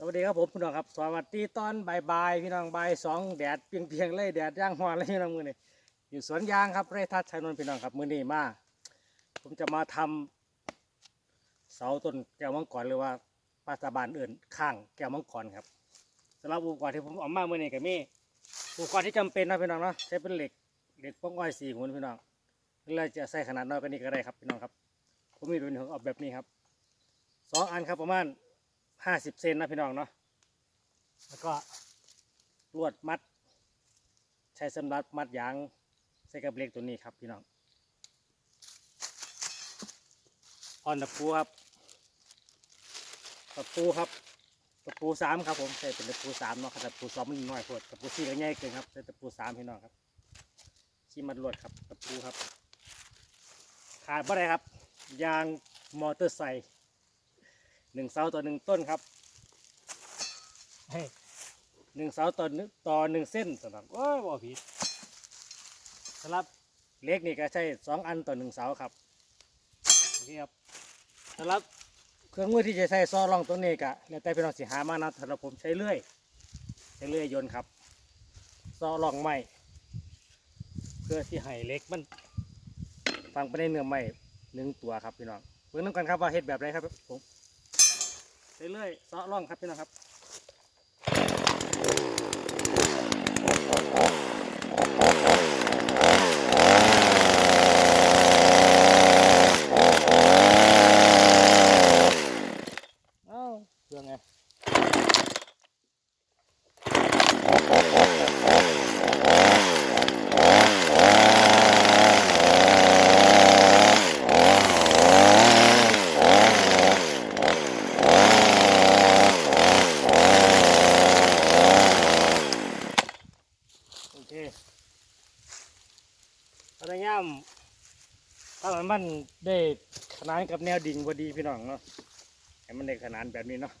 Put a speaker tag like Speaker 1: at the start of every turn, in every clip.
Speaker 1: สวัสดีครับผมพี่น้องครับ สวัสดีตอนบ่ายๆพี่น้องบ่ายสองแดดเปียงๆเลยแดดย่างหอนเลยพี่น้องมือนี่อยู่สวนยางครับไร่ทัดชัยนนท์พี่น้องครับมือนี้มาผมจะมาทำเสาต้นแก้วมังกรหรือว่าภาษาบานอื่นข้างแก้วมังกรครับสำหรับอุปกรณ์ที่ผมเอามามือนี้ก็มีอุปกรณ์ที่จำเป็นนะพี่น้องเนาะใช้เป็นเหล็กเหล็กป้องอ้อยสี่หุ่นพี่น้องเราจะใส่ขนาดน้อยกว่านี้ก็ได้ครับพี่น้องครับ ผมมีเป็นของออกแบบนี้ครับสองอันครับประมาณ ห้าสิบเซนนะพี่น้องเนาะแล้วก็ลวดมัด ใช้สำหรับมัดยางใส่กับเล็กตัวนี้ครับพี่น้องออนตะปูครับตะปูครับตะปูสามครับผมใส่เป็นตะปูสามเนาะครับตะปูสองมันน้อยโพดตะปูสี่ก็ใหญ่เกินครับใส่ตะปูสามพี่น้องครับชี้มัดลวดครับตะปูครับขาดบ่ได้ครับ ยางมอเตอร์ไซค์ หนึ่งเสาต่อหนึ่งต้นครับเฮ้ยหนึ่งเสาต่อหนึ่งต่อหนึ่งเส้นสำหรับโอ้ยบ่ผิดสำหรับเล็กนี่ก็ใช้สองอันต่อหนึ่งเสาครับโอเคครับสำหรับเครื่องมือที่จะใช้ซ้อรองตัวนี้ก็แล้วแต่พี่น้องสิหามานะสำหรับผมใช้เลื่อยใช้เลื่อยยนต์ครับซ้อรองไม้เพื่อที่ให้เล็กมันฟังไปในเนื้อไม้หนึ่งตัวครับพี่น้องเพื่อนน้ำกันครับว่าเฮ็ดแบบไรครับผม เรื่อยๆเซาะร่องครับพี่น้องครับเอ้าเรื่องไงโอเค พยามถ้ามันได้ขนานกับแนวดิ่งพอดีพี่น้องเนาะให้มันได้ขนานแบบนี้เนาะ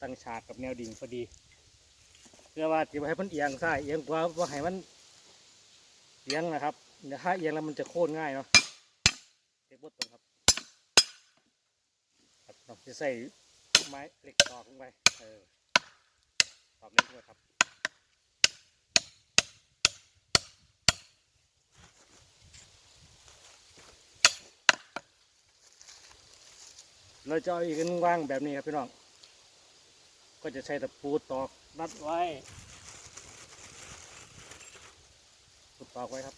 Speaker 1: ตั้งฉากกับแนวดิ่งพอดีเพื่อว่าที่ให้มันเอียงซ้ายเอียงขวาว่าให้มันเอียงนะครับเดี๋ยวถ้าเอียงแล้วมันจะโค่นง่ายเนาะเก็บบดตรงครับครับเราจะใส่ไม้เหล็กตอกลงไปเออตอกเล็กด้วยครับ เราจะเอาอีกนึงว่างแบบนี้ครับพี่น้อง ก็จะใช้ตะปูตอกนัดไว้ปูตอกไว้ครับ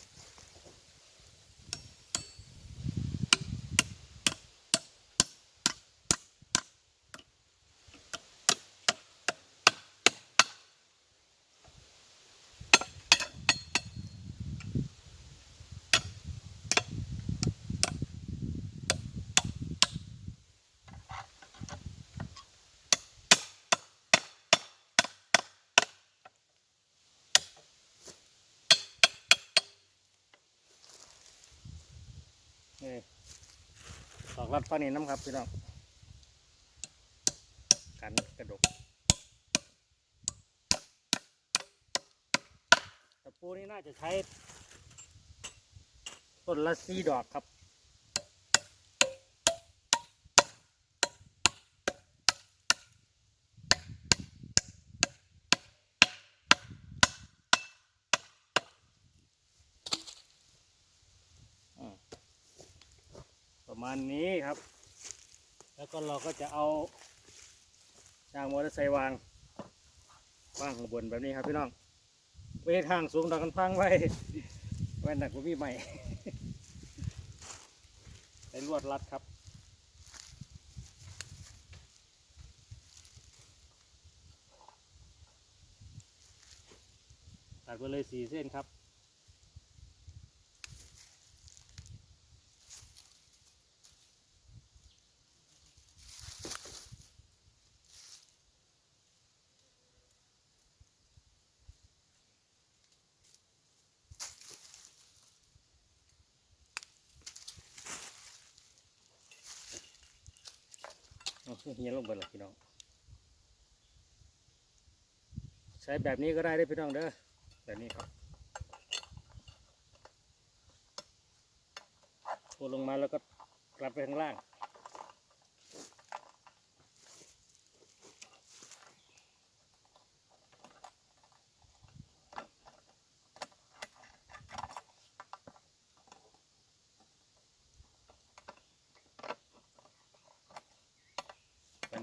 Speaker 1: นี่ ตอกรัดฟ้านี่น้ำครับพี่น้องกันกระดกตะปูนี่น่าจะใช้ต้นละสีดอกครับ ประมาณนี้ครับ แล้วก็เราก็จะเอายางมอเตอร์ไซค์วางวางข้างบนแบบนี้ครับพี่น้องไม่ทางสูงดอกกันพังไว้ไว้หนักกว่ามีใหม่ใส่ลวดรัดครับตัดไปเลยสี่เส้นครับ เฮียลงไปเลยพี่น้อง ใช้แบบนี้ก็ได้ได้พี่น้องเด้อ แบบนี้ครับโลงมาแล้วก็กลับไปข้างล่าง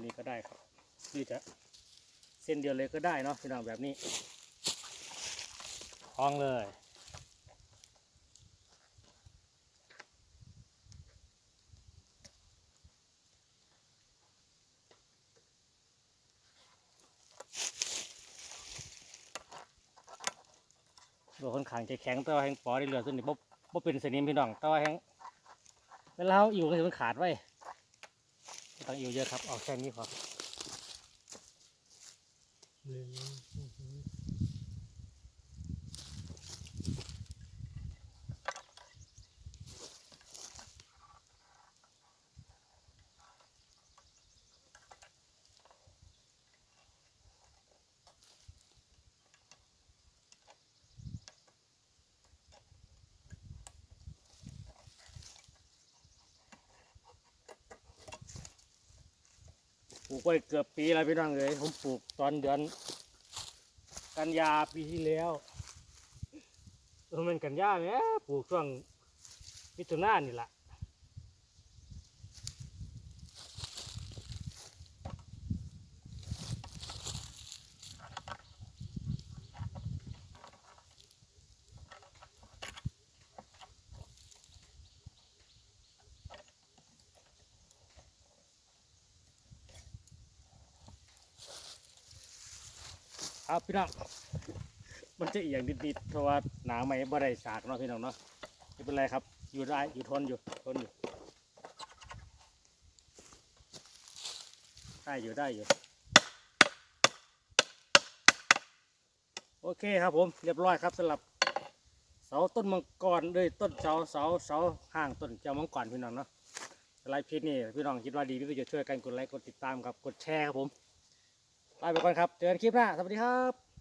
Speaker 1: นี้ ก็ได้ครับหรือจะเส้นเดียวเลยก็ได้เนาะพี่น้องแบบนี้คล้องเลยตัวค่อนข้างจะแข็งแต่ว่าแห้งปอได้เหลือส่วนนี้บ่บ่เป็นสนิมพี่น้องแต่ว่าแห้งเวลาเราอยู่ก็จะมันขาดไว้ไม่ ต้องอยู่เยอะครับ เอาแค่นี้พอป ลูกไว้เกือบปีแล้วพี่น้องเลยผมปลูกตอนเดือน กันยาปีที่แล้วเออมันกันยาไหมปลูกช่วงมิถุนายนนี่แหละ ครับพี่น้อง มันจะเอียงนิดๆเพราะว่าหนาไม่บ่ได้สากเนาะพี่น้องเนาะไม่เป็นไรครับ อยู่ได้อยู่ทนอยู่ทนอยู่ได้อยู่ได้อยู่ โอเคครับผมเรียบร้อยครับสำหรับเสาต้นมังกรด้วยต้นเสาเสาเสาห่างต้นเจ้ามังกรพี่น้องเนาะไลฟ์พีนี่พี่น้องคิดว่าดีก็จะช่วยกันกดไลค์กดติดตามครับกดแชร์ครับผม ลาไปก่อนครับ เจอกันคลิปหน้า สวัสดีครับ